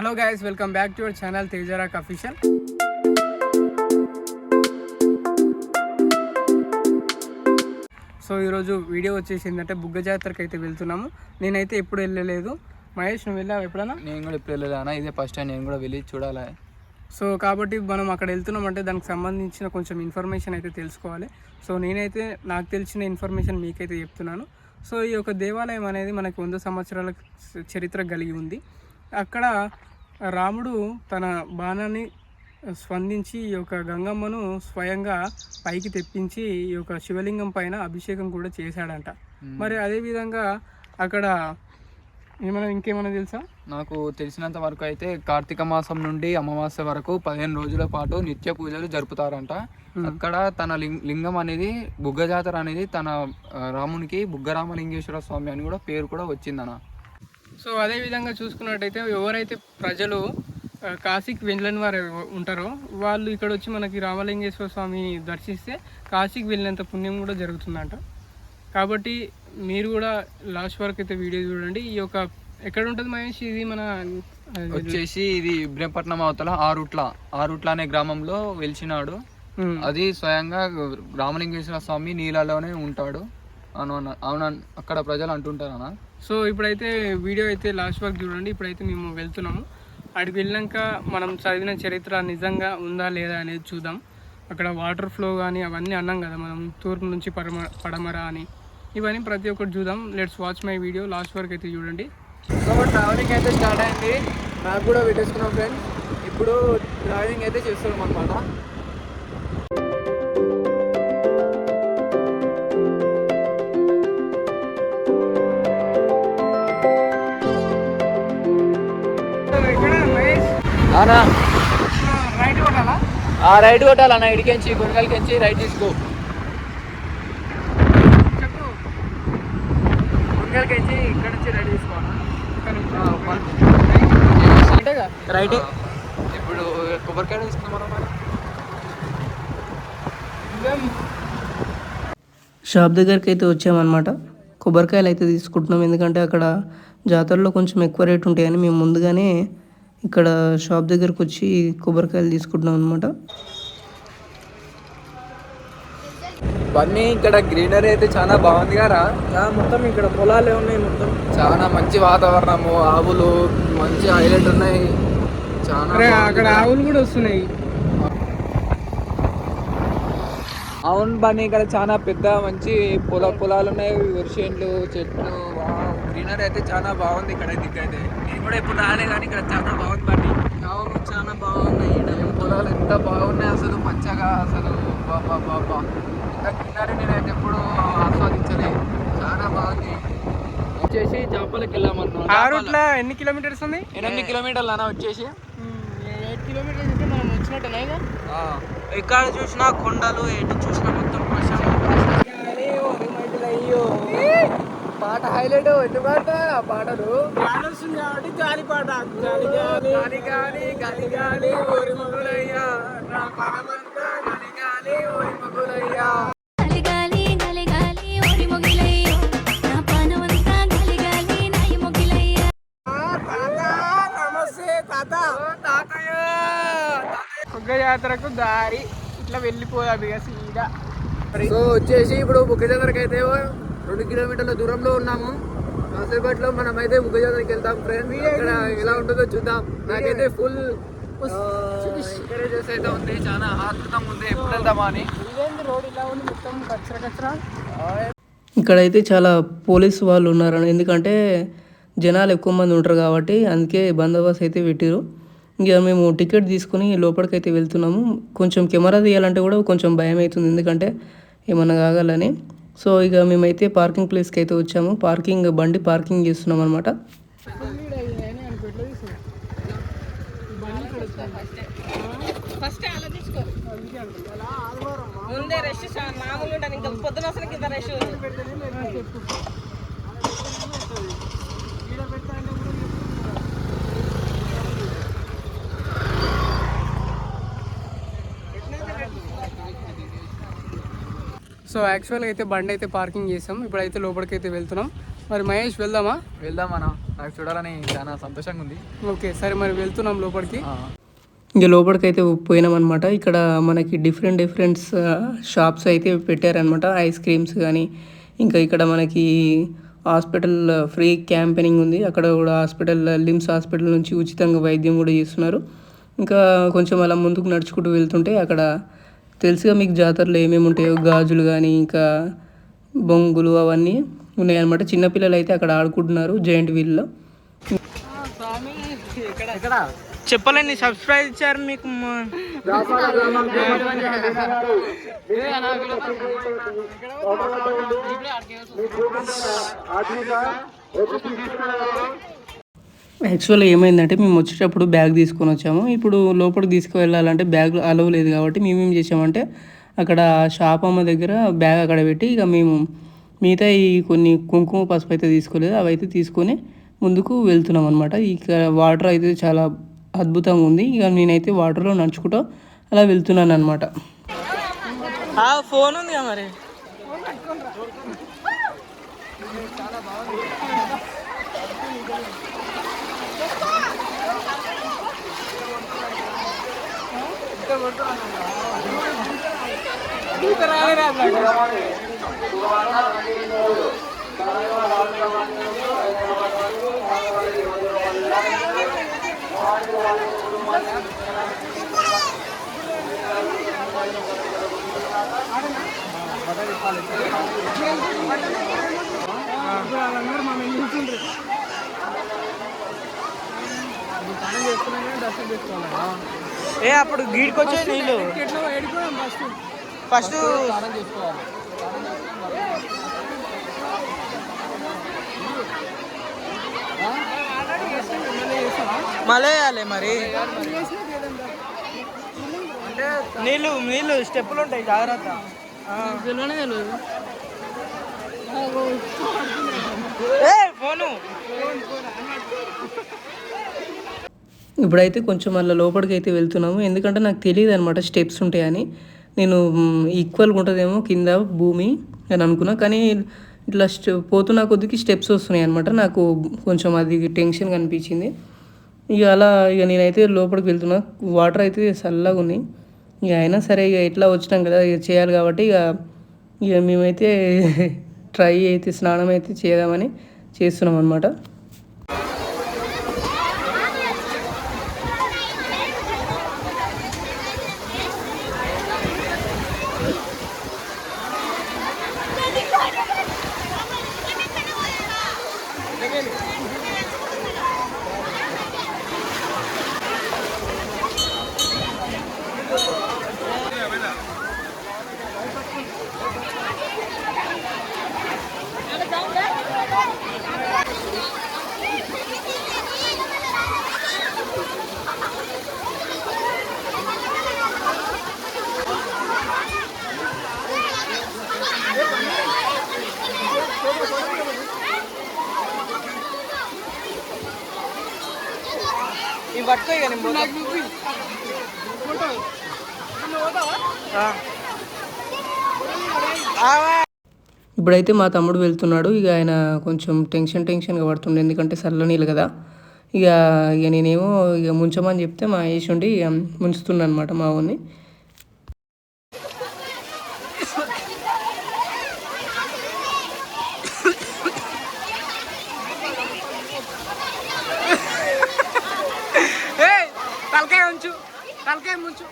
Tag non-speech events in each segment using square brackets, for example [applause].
Hello guys welcome back to your channel తేజరాక్ official so ఈరోజు video వచ్చేసి ఏంటంటే బుగ్గ జాతరకి అయితే వెళ్తున్నాము. నేనైతే ఎప్పుడు వెళ్ళలేదు. మహేష్ నువ్వు వెళ్ళావు ఎప్పుడైనా నేను కూడా ఇప్పుడు వెళ్ళానా ఇదే ఫస్ట్ టైం నేను కూడా వెళ్ళి చూడాలి. సో కాబట్టి మనం అక్కడ వెళ్తున్నామంటే దానికి సంబంధించిన కొంచెం ఇన్ఫర్మేషన్ అయితే తెలుసుకోవాలి. సో నేనైతే నాకు తెలిసిన ఇన్ఫర్మేషన్ మీకైతే చెప్తున్నాను. సో ఈ యొక్క దేవాలయం అనేది మనకి వంద సంవత్సరాల చరిత్ర కలిగి ఉంది. అక్కడ రాముడు తన బాణాన్ని స్పందించి ఈ యొక్క గంగమ్మను స్వయంగా పైకి తెప్పించి ఈ యొక్క శివలింగం పైన అభిషేకం కూడా చేశాడంట. మరి అదే విధంగా అక్కడ ఏమైనా ఇంకేమైనా తెలుసా? నాకు తెలిసినంత వరకు అయితే కార్తీక మాసం నుండి అమావాస్య వరకు పదిహేను రోజుల పాటు నిత్య పూజలు జరుపుతారంట. అక్కడ తన లింగ లింగం అనేది బుగ్గ జాతర అనేది తన రామునికి బుగ్గరామలింగేశ్వర స్వామి అని కూడా పేరు కూడా వచ్చిందన్న సో అదే విధంగా చూసుకున్నట్టయితే ఎవరైతే ప్రజలు కాశీకి వెళ్ళని వారు ఉంటారో వాళ్ళు ఇక్కడ వచ్చి మనకి రామలింగేశ్వర స్వామిని దర్శిస్తే కాశీకి వెళ్ళినంత పుణ్యం కూడా జరుగుతుందంట. కాబట్టి మీరు కూడా లాస్ట్ వరకు అయితే వీడియో చూడండి. ఈ యొక్క ఎక్కడ ఉంటుంది మహేష్? ఇది మన వచ్చేసి ఇది ఇబ్రహీంపట్నం అవతల ఆరుట్ల ఆరుట్ల అనే గ్రామంలో వెలిచినాడు. అది స్వయంగా రామలింగేశ్వర స్వామి నీళ్ళలోనే ఉంటాడు. అవును అవును? అక్కడ ప్రజలు అంటుంటారు అన్న సో ఇప్పుడైతే వీడియో అయితే లాస్ట్ వరకు చూడండి. ఇప్పుడైతే మేము వెళ్తున్నాము. అక్కడికి వెళ్ళాక మనం చదివిన చరిత్ర నిజంగా ఉందా లేదా అనేది చూద్దాం. అక్కడ వాటర్ ఫ్లో కానీ అవన్నీ అన్నాం కదా మనం. తూర్పు నుంచి పడమ పడమర అని. ఇవన్నీ ప్రతి ఒక్కటి చూద్దాం. Let's watch my video last వరకు అయితే చూడండి. సో ట్రావెలింగ్ అయితే స్టార్ట్ అయింది. నాకు కూడా పెట్టేసుకున్నాం ఫ్రెండ్స్ ఇప్పుడు ట్రావెలింగ్ అయితే చేస్తున్నాం అనమాట అవునా రైట్ కొట్టాలా? ఆ రైట్ కొట్టాలన్న ఇడికెంచి గుండెలకెంచి రైట్ తీసుకో. గుండెలకెంచి ఇక్కడ నుంచి రైట్ తీసుకోవాలా? రైట్. ఇప్పుడు కొబ్బరికాయ తీసుకున్నాం మనం షాప్ దగ్గరికి అయితే వచ్చామన్నమాట. కొబ్బరికాయలు అయితే తీసుకుంటున్నాం. ఎందుకంటే అక్కడ జాతరలో కొంచెం ఎక్కువ రేట్ ఉంటాయని మేము ముందుగానే ఇక్కడ షాప్ దగ్గరకు వచ్చి కొబ్బరికాయలు తీసుకుంటున్నాం అనమాట బన్నీ ఇక్కడ గ్రీనరీ అయితే చాలా బాగుంది కదా మొత్తం ఇక్కడ పొలాలే ఉన్నాయి మొత్తం. చాలా మంచి వాతావరణము ఆవులు మంచి హైలైట్ ఉన్నాయి. చాలా అక్కడ. ఆవులు కూడా వస్తున్నాయి. అవును బన్నీ ఇక్కడ చాలా పెద్ద మంచి పొల పొలాలు ఉన్నాయి. వర్షన్లు చెట్లు గ్రీనరీ అయితే చాలా బాగుంది ఇక్కడ నేను కూడా ఎప్పుడు రాలే కానీ ఇక్కడ చాలా బాగుంది బన్నీ అవును చాలా బాగున్నాయి. ఇక్కడ పొలాలు ఎంత బాగున్నాయి అసలు పచ్చగా అసలు. బాబా బాబా ఇంత గ్రీనరీ నేనైతే ఎప్పుడు ఆస్వాదించలే. చాలా బాగుంది. వచ్చేసి చేపలకి వెళ్ళామన్నా. ఆరుట్ల ఎన్ని కిలోమీటర్స్ ఉంది? ఎనిమిది కిలోమీటర్లు అన్న వచ్చేసి. ఎయిట్ కిలోమీటర్స్ అయితే మనం వచ్చినట్టేనా ఇక? ఎక్కడ చూసినా కొండలు ఎటు చూసినా మొత్తం పాట హైలైట్ ఎటు పాట పాటలు. కాబట్టి గాలి పాట. గాలి గాలి. గాలి గాలి గాలి గాలి ఓరి మగులయ్యా. నా పరమంతా గాలి గాలి ఓరి మగులయ్యా. గాలి గాలి గాలి గాలి ఓరి మొగిలయ్యో. నా పానమంతా గాలి గాలి నాయి మొగిలయ్యో. నమస్తే తాత. ఒక్క జాతరకు దారి. ఇట్లా వెళ్ళిపోయాము ఇక సీదా. సో వచ్చేసి ఇప్పుడు బుగ్గజాతరకి అయితే రెండు కిలోమీటర్ల దూరంలో ఉన్నాము. కాసేపట్లో మనం అయితే బుగ్గజాతరకి వెళ్తాం ఫ్రెండ్ ఇక్కడ ఎలా ఉంటుందో చూద్దాం. నాకైతే ఫుల్ ఎంకరేజెస్ అయితే ఉంది. చాలా ఆతృతంగా ఉంది. ఎప్పుడు వెళ్దామా అని. ఇదేంటి రోడ్ ఇలా ఉంది మొత్తం కచ్చరా కచ్చరా? ఇక్కడైతే చాలా పోలీసు వాళ్ళు ఉన్నారు ఎందుకంటే జనాలు ఎక్కువ మంది ఉంటారు కాబట్టి అందుకే బందోబస్తు అయితే పెట్టారు ఇక మేము టికెట్ తీసుకుని లోపలికైతే వెళ్తున్నాము. కొంచెం కెమెరా తీయాలంటే కూడా కొంచెం భయం అవుతుంది ఎందుకంటే ఏమన్నా కాగలని. సో ఇక మేమైతే పార్కింగ్ ప్లేస్కి అయితే వచ్చాము. పార్కింగ్ బండి పార్కింగ్ చేస్తున్నాం అనమాట పొద్దున అసలు కింద రష్ సో యాక్చువల్గా అయితే బండి అయితే పార్కింగ్ చేసాం. ఇప్పుడైతే లోపలికి అయితే వెళ్తున్నాం. మరి మహేష్ వెళ్దామా? వెళ్దామన్నా నాకు చూడాలని చాలా సంతోషంగా ఉంది. ఓకే సరే మరి వెళ్తున్నాం లోపలికి. ఇంకా లోపలికైతే పోయినామన్నమాట ఇక్కడ మనకి డిఫరెంట్ డిఫరెంట్ షాప్స్ అయితే పెట్టారనమాట ఐస్ క్రీమ్స్ కానీ ఇంకా ఇక్కడ మనకి హాస్పిటల్ ఫ్రీ క్యాంపెయినింగ్ ఉంది. అక్కడ కూడా హాస్పిటల్ లిమ్స్ హాస్పిటల్ నుంచి ఉచితంగా వైద్యం కూడా చేస్తున్నారు. ఇంకా కొంచెం అలా ముందుకు నడుచుకుంటూ వెళ్తుంటే అక్కడ తెలుసుగా మీకు జాతరలో ఏమేమి ఉంటాయో గాజులు కానీ ఇంకా బొంగులు అవన్నీ ఉన్నాయన్నమాట. చిన్నపిల్లలు అయితే అక్కడ ఆడుకుంటున్నారు జైంట్ వీల్లో చెప్పాలండి సబ్స్క్రైబ్ ఇచ్చారు మీకు యాక్చువల్గా ఏమైందంటే మేము వచ్చేటప్పుడు బ్యాగ్ తీసుకొని వచ్చాము. ఇప్పుడు లోపలికి తీసుకువెళ్ళాలంటే బ్యాగ్ అలవ్ లేదు కాబట్టి మేము ఏం చేసామంటే అక్కడ షాప్ అమ్మ దగ్గర బ్యాగ్ అక్కడ పెట్టి ఇక మేము మిగతా ఈ కొన్ని కుంకుమ పసుపు అయితే తీసుకోలేదు అవి అయితే తీసుకొని ముందుకు వెళ్తున్నాం అనమాట ఇక వాటర్ అయితే చాలా అద్భుతంగా ఉంది. ఇక నేనైతే వాటర్లో నడుచుకుంటూ అలా వెళ్తున్నాను అనమాట ఫోన్ ఉంది మరి? డస్ట్ తెచ్చుకోవాలా ఏ అప్పుడు గీడికి వచ్చే నీళ్ళు ఫస్ట్. మళ్ళీ వేయాలి మరి. నీళ్ళు నీళ్ళు స్టెప్పులు ఉంటాయి జాగ్రత్త. ఏ ఫోను. ఇప్పుడైతే కొంచెం అలా లోపలికి అయితే వెళ్తున్నాము. ఎందుకంటే నాకు తెలియదు అనమాట స్టెప్స్ ఉంటాయని. నేను ఈక్వల్గా ఉంటుందేమో కింద భూమి అని అనుకున్నా. కానీ ఇట్లా పోతున్న కొద్దికి స్టెప్స్ వస్తున్నాయి అనమాట నాకు కొంచెం అది టెన్షన్ అనిపించింది ఇక అలా ఇక నేనైతే లోపలికి వెళ్తున్నా. వాటర్ అయితే చల్లగా ఉన్నాయి ఇక అయినా సరే ఇక ఎట్లా వచ్చినాం కదా ఇక చేయాలి కాబట్టి ఇక ఇక మేమైతే [laughs] ట్రై అయితే స్నానం అయితే చేద్దామని చేస్తున్నాం అనమాట ఇవి పట్టుకో కానీ ఇప్పుడైతే మా తమ్ముడు వెళ్తున్నాడు. ఇక ఆయన కొంచెం టెన్షన్ టెన్షన్గా పడుతుండే. ఎందుకంటే చల్ల నీళ్ళు కదా. ఇక ఇక నేనేమో ఇక ముంచమని చెప్తే మా ఉండి ఇక ముంచుతున్నా అనమాట మా ఊరిని. తలకాయ ముంచు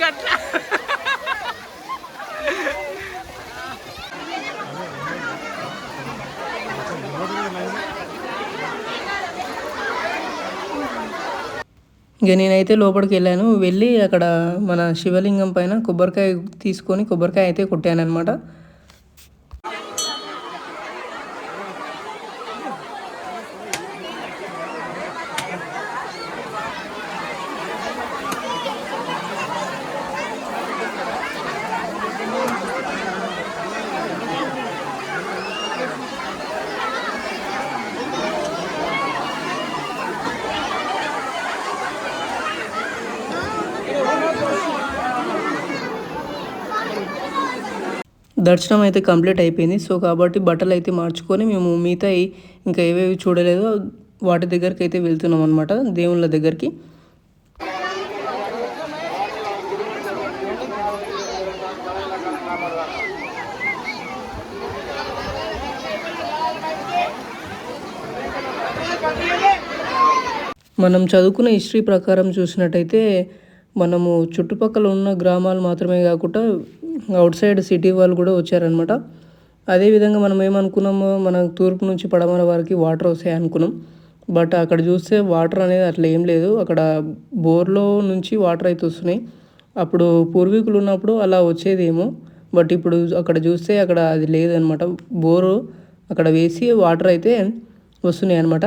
గట్ల ఇక నేనైతే లోపలికి వెళ్ళాను. వెళ్ళి అక్కడ మన శివలింగం పైన కొబ్బరికాయ తీసుకొని కొబ్బరికాయ అయితే కొట్టాను అనమాట దర్శనం అయితే కంప్లీట్ అయిపోయింది. సో కాబట్టి బట్టలు అయితే మార్చుకొని మేము మిగతా ఇంకా ఏవేవి చూడలేదో వాటి దగ్గరికి అయితే వెళ్తున్నాం అనమాట దేవుళ్ళ దగ్గరికి. మనం చదువుకున్న హిస్టరీ ప్రకారం చూసినట్టయితే మనము చుట్టుపక్కల ఉన్న గ్రామాలు మాత్రమే కాకుండా అవుట్ సైడ్ సిటీ వాళ్ళు కూడా వచ్చారనమాట అదేవిధంగా మనం ఏమనుకున్నామో మన తూర్పు నుంచి పడమర వారికి వాటర్ వస్తాయి అనుకున్నాం. బట్ అక్కడ చూస్తే వాటర్ అనేది అట్లా ఏం లేదు. అక్కడ బోర్లో నుంచి వాటర్ అయితే వస్తున్నాయి. అప్పుడు పూర్వీకులు ఉన్నప్పుడు అలా వచ్చేదేమో. బట్ ఇప్పుడు అక్కడ చూస్తే అక్కడ అది లేదనమాట బోరు అక్కడ వేసి వాటర్ అయితే వస్తున్నాయి అనమాట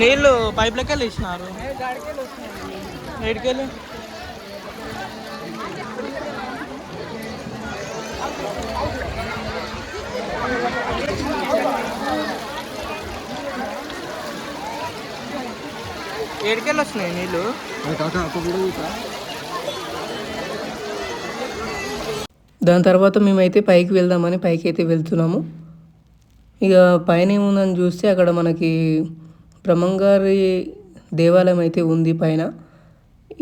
నీళ్ళు పైప్లకి వెళ్ళి ఇచ్చినారు ఏడికెళ్ళి? ఏడికెళ్ళి వస్తున్నాయి నీళ్ళు? దాని తర్వాత మేమైతే పైకి వెళ్దామని పైకి అయితే వెళ్తున్నాము. ఇక పైన ఏముందని చూస్తే అక్కడ మనకి బ్రహ్మంగారి దేవాలయం అయితే ఉంది పైన.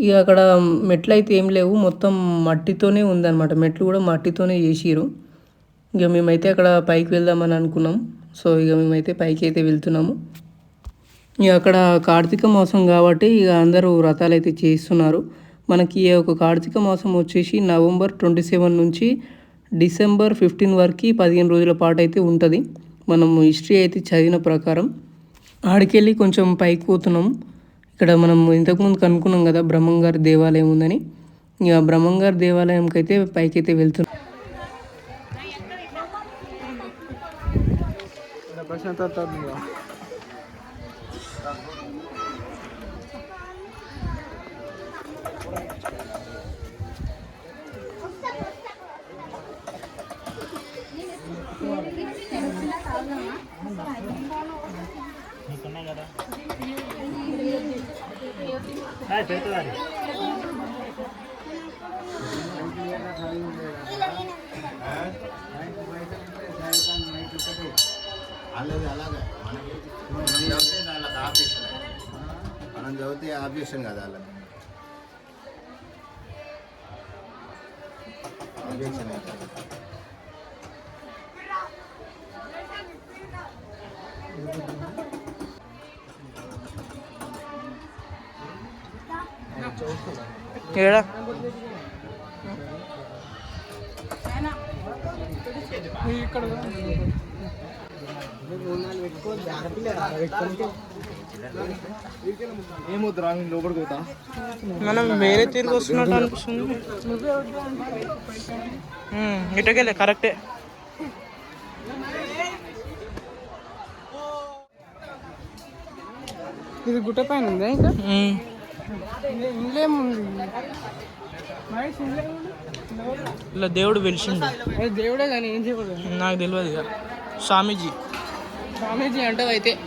ఇక అక్కడ మెట్లు అయితే ఏం లేవు. మొత్తం మట్టితోనే ఉందన్నమాట. మెట్లు కూడా మట్టితోనే చేసిరు ఇక మేమైతే అక్కడ పైకి వెళ్దామని అనుకున్నాం. సో ఇక మేమైతే పైకి అయితే వెళ్తున్నాము. ఇక అక్కడ కార్తీక మాసం కాబట్టి ఇక అందరూ వ్రతాలు అయితే చేస్తున్నారు. మనకి ఈ యొక్క కార్తీక మాసం వచ్చేసి నవంబర్ ట్వంటీ సెవెన్ నుంచి డిసెంబర్ ఫిఫ్టీన్ వరకు పదిహేను రోజుల పాటు అయితే ఉంటుంది. మనం హిస్టరీ అయితే చదివిన ప్రకారం. ఆడికెళ్ళి కొంచెం పైకి పోతున్నాం. ఇక్కడ మనం ఇంతకుముందు కనుక్కున్నాం కదా బ్రహ్మంగారి దేవాలయం ఉందని. ఇక బ్రహ్మంగారి దేవాలయంకి అయితే పైకి అయితే వెళ్తున్నాం అలాగే అలాగే. మనకి మనం చదివితే వాళ్ళకి ఆపేషన్ మనం చదివితే ఆపేషన్ కదా వాళ్ళకి. ఆపేషన్ అవుతుంది ఏడా? మనం వేరే తిరిగి వస్తున్నట్టు అనిపిస్తుంది. ఇటుకెళ్ళే కరెక్టే. ఇది గుట్ట పైన ఉందా ఇంకా? ఇలా దేవుడు వెలిసిండు. అది దేవుడే కానీ ఏం చేయకూడదు? నాకు తెలియదు ఇక. స్వామీజీ. స్వామీజీ అంటావు అయితే.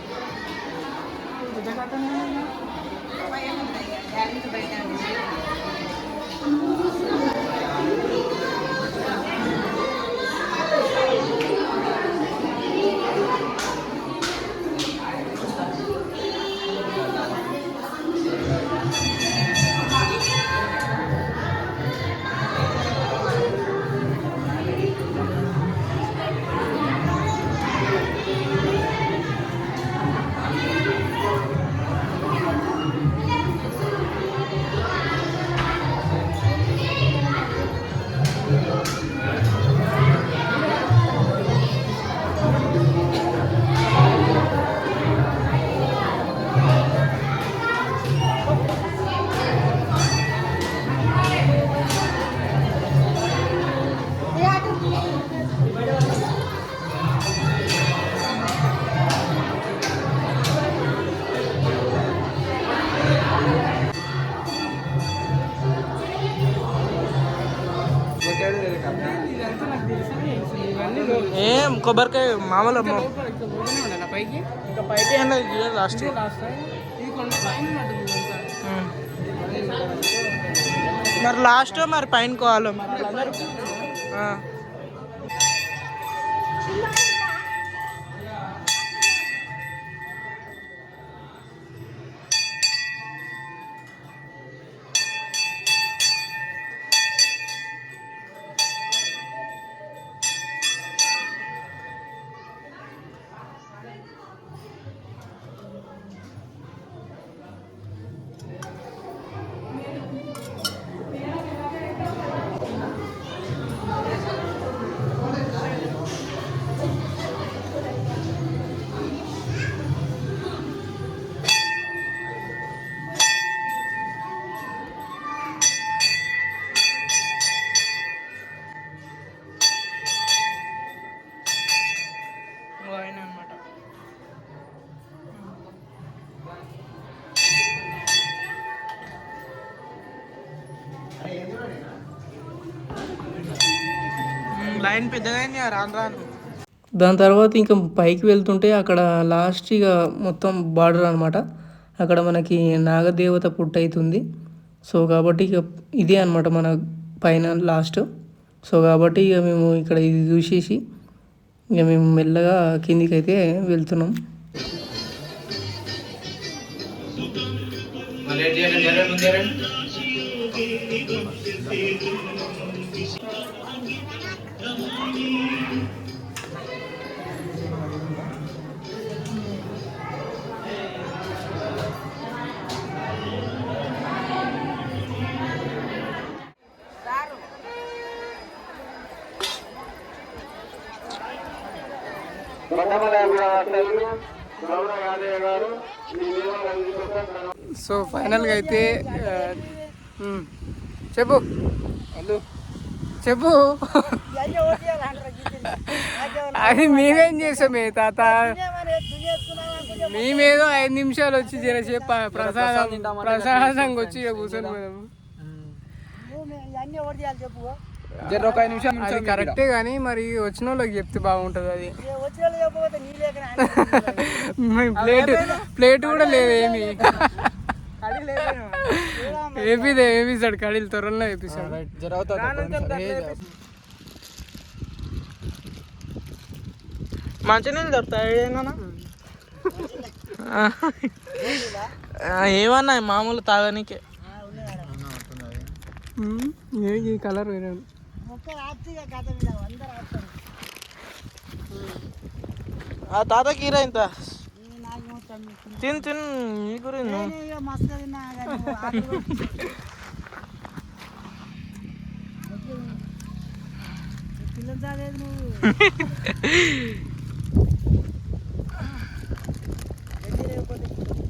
కొబ్బరికాయ మామూలు పైకి? పైకి లాస్ట్. మరి లాస్ట్ మరి పైన కోవాలి? లైన్ రాను రాను. దాని తర్వాత ఇంకా పైకి వెళ్తుంటే అక్కడ లాస్ట్ ఇక మొత్తం బార్డర్ అనమాట అక్కడ మనకి నాగదేవత పుట్ట అవుతుంది సో కాబట్టి ఇక ఇదే అనమాట మన పైన లాస్ట్ సో కాబట్టి ఇక మేము ఇక్కడ ఇది చూసేసి ఇక మేము మెల్లగా కిందికి అయితే వెళ్తున్నాం సో ఫైనల్గా అయితే చెప్పు. హలో చెప్పు. అది మేమేం చేసామే తాత? మేమేదో ఐదు నిమిషాలు వచ్చి జరసేపు ప్రసాదం ప్రసాదంగా వచ్చి ఇక కూర్చొని పోయాము జర ఒక ఐదు నిమిషాలు అది కరెక్టే కానీ మరి వచ్చిన వాళ్ళకి చెప్తే బాగుంటుంది అది. ప్లేట్ ప్లేట్ కూడా లేదు ఏమి. ఏపీదే ఏపిస్తాడు కడీలు త్వరలో అవుతుంది మంచినీళ్ళు దొరుకుతాయి ఏమన్నా మామూలు తాగనీకే. ఈ కలర్ వేరే తాతకి హీరో ఇంత తిన్ తిన్ ఈ గురించి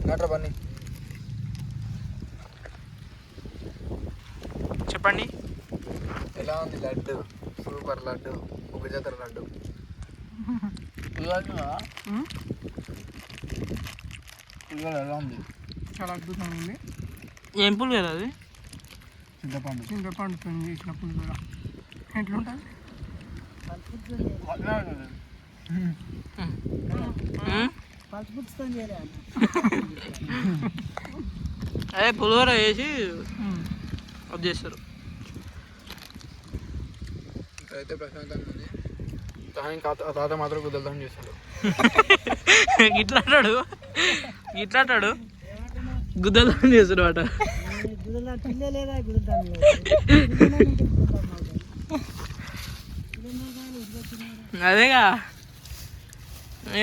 నట్ర బన్నీ సూపర్ లడ్డు ఒక జాతర లడ్డు ఎలా ఉంది? చాలా అద్భుతంగా ఉంది. ఏం పుల్ కదా అది? చింతపండు. చింతపండుతో చేసిన పులిహోర. ఎట్లుంటుంది? ఉమ్? అదే పులిహోర వేసి అది చేస్తారు. అయితే ప్రశాంతంగా ఉంది. కానీ తాత తాత మాత్రం కుదరదని చేస్తాడు [laughs] ఇట్లా అంటాడు? ఇట్లా అంటాడు? గుద్దలు చేస్తాడు అట అదేగా?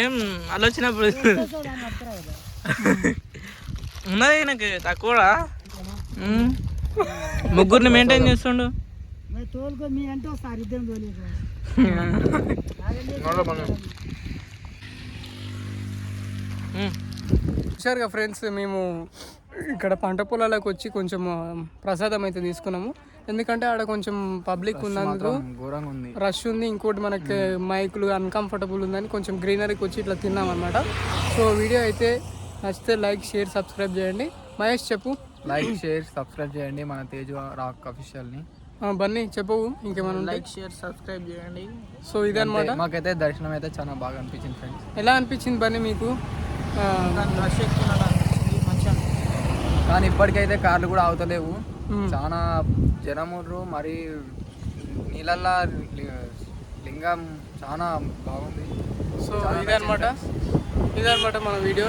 ఏం ఆలోచనప్పుడు? ఉన్నది నాకు తక్కువ ముగ్గురిని మెయింటైన్ చేస్తుండు. ఉమ్. చూశారుగా ఫ్రెండ్స్ మేము ఇక్కడ పంట పొలాలకు వచ్చి కొంచెం ప్రసాదం అయితే తీసుకున్నాము. ఎందుకంటే ఆడ కొంచెం పబ్లిక్ ఉన్నందుకు రష్ ఉంది. ఇంకోటి మనకి మైకులు అన్కంఫర్టబుల్ ఉందని కొంచెం గ్రీనరీకి వచ్చి ఇట్లా తిన్నాం అనమాట సో వీడియో అయితే నచ్చితే లైక్ షేర్ సబ్స్క్రైబ్ చేయండి. మహేష్ చెప్పు. లైక్ షేర్ సబ్స్క్రైబ్ చేయండి మన తేజ రాక్ అఫీషియల్ని బన్నీ చెప్పవు ఇంకేమైనా లైక్ షేర్ సబ్స్క్రైబ్ చేయండి. సో ఇదనమాట మాకైతే దర్శనం అయితే చాలా బాగా అనిపించింది ఫ్రెండ్స్ ఎలా అనిపించింది బన్నీ మీకు? రష్ మంచిగా కానీ ఇప్పటికైతే కార్లు కూడా అవుతలేవు చాలా జనముర్రు మరి నీళ్ళల్లా లింగం చాలా బాగుంది. సో ఇదనమాట ఇదనమాట మన వీడియో.